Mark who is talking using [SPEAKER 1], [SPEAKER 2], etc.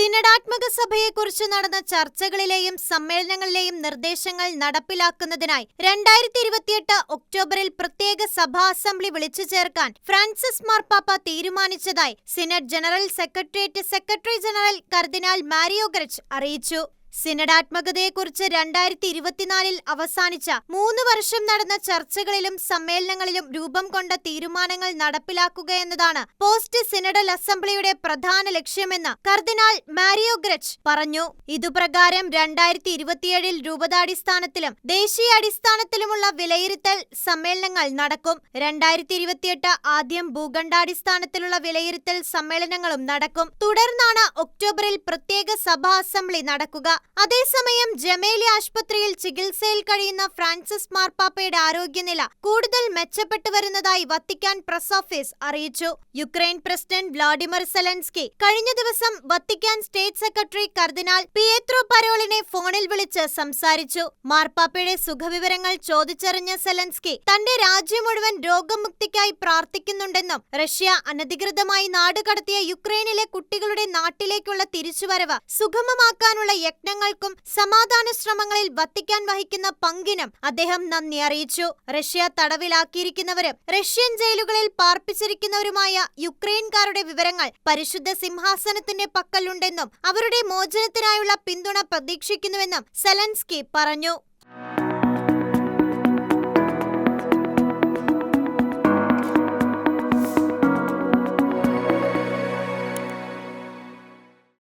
[SPEAKER 1] സിനഡാത്മക സഭയെക്കുറിച്ച് നടന്ന ചർച്ചകളിലെയും സമ്മേളനങ്ങളിലെയും നിർദ്ദേശങ്ങൾ നടപ്പിലാക്കുന്നതിനായി രണ്ടായിരത്തി ഇരുപത്തിയെട്ട് ഒക്ടോബറിൽ പ്രത്യേക സഭാ അസംബ്ലി വിളിച്ചു ചേർക്കാൻ ഫ്രാൻസിസ് മാർപ്പാപ്പ തീരുമാനിച്ചതായി synod general secretariat secretary general കർദിനാൾ മാരിയോ ഗ്രച്ച് അറിയിച്ചു. സിനഡാത്മകതയെക്കുറിച്ച് രണ്ടായിരത്തി ഇരുപത്തിനാലിൽ അവസാനിച്ച മൂന്ന് വർഷം നടന്ന ചർച്ചകളിലും സമ്മേളനങ്ങളിലും രൂപം കൊണ്ട തീരുമാനങ്ങൾ നടപ്പിലാക്കുക എന്നതാണ് പോസ്റ്റ് സിനഡൽ അസംബ്ലിയുടെ പ്രധാന ലക്ഷ്യമെന്ന് കർദിനാൾ മാരിയോ ഗ്രച്ച് പറഞ്ഞു. ഇതുപ്രകാരം രണ്ടായിരത്തി ഇരുപത്തിയേഴിൽ രൂപതാടിസ്ഥാനത്തിലും ദേശീയ അടിസ്ഥാനത്തിലുമുള്ള വിലയിരുത്തൽ സമ്മേളനങ്ങൾ നടക്കും. രണ്ടായിരത്തി ഇരുപത്തിയെട്ട് ആദ്യം ഭൂഖണ്ഡാടിസ്ഥാനത്തിലുള്ള വിലയിരുത്തൽ സമ്മേളനങ്ങളും നടക്കും. തുടർന്നാണ് ഒക്ടോബറിൽ പ്രത്യേക സഭാ അസംബ്ലി നടക്കുക. അതേസമയം ജമേലി ആശുപത്രിയിൽ ചികിത്സയിൽ കഴിയുന്ന ഫ്രാൻസിസ് മാർപ്പാപ്പയുടെ ആരോഗ്യനില കൂടുതൽ മെച്ചപ്പെട്ടു വരുന്നതായി വത്തിക്കാൻ പ്രസ് ഓഫീസ് അറിയിച്ചു. യുക്രൈൻ പ്രസിഡന്റ് വ്ളാഡിമിർ സെലൻസ്കി കഴിഞ്ഞ ദിവസം വത്തിക്കാൻ സ്റ്റേറ്റ് സെക്രട്ടറി കർദിനാൾ പിയേത്രോ പരോളിനെ ഫോണിൽ വിളിച്ച് സംസാരിച്ചു. മാർപ്പാപ്പയുടെ സുഖവിവരങ്ങൾ ചോദിച്ചറിഞ്ഞ സെലൻസ്കി തന്റെ രാജ്യം മുഴുവൻ രോഗമുക്തിക്കായി പ്രാർത്ഥിക്കുന്നുണ്ടെന്നും റഷ്യ അനധികൃതമായി നാടുകടത്തിയ യുക്രൈനിലെ കുട്ടികളുടെ നാട്ടിലേക്കുള്ള തിരിച്ചുവരവ് സുഗമമാക്കാനുള്ള യജ്ഞങ്ങൾക്കും സമാധാന ശ്രമങ്ങളിൽ വത്തിക്കാൻ വഹിക്കുന്ന പങ്കിനും അദ്ദേഹം നന്ദി അറിയിച്ചു. റഷ്യ തടവിലാക്കിയിരിക്കുന്നവരും റഷ്യൻ ജയിലുകളിൽ പാർപ്പിച്ചിരിക്കുന്നവരുമായ യുക്രൈൻകാരുടെ വിവരങ്ങൾ പരിശുദ്ധ സിംഹാസനത്തിന്റെ പക്കലുണ്ടെന്നും അവരുടെ മോചനത്തിനായുള്ള പിന്തുണ പ്രതീക്ഷിക്കുന്നുവെന്നും സെലൻസ്കി പറഞ്ഞു.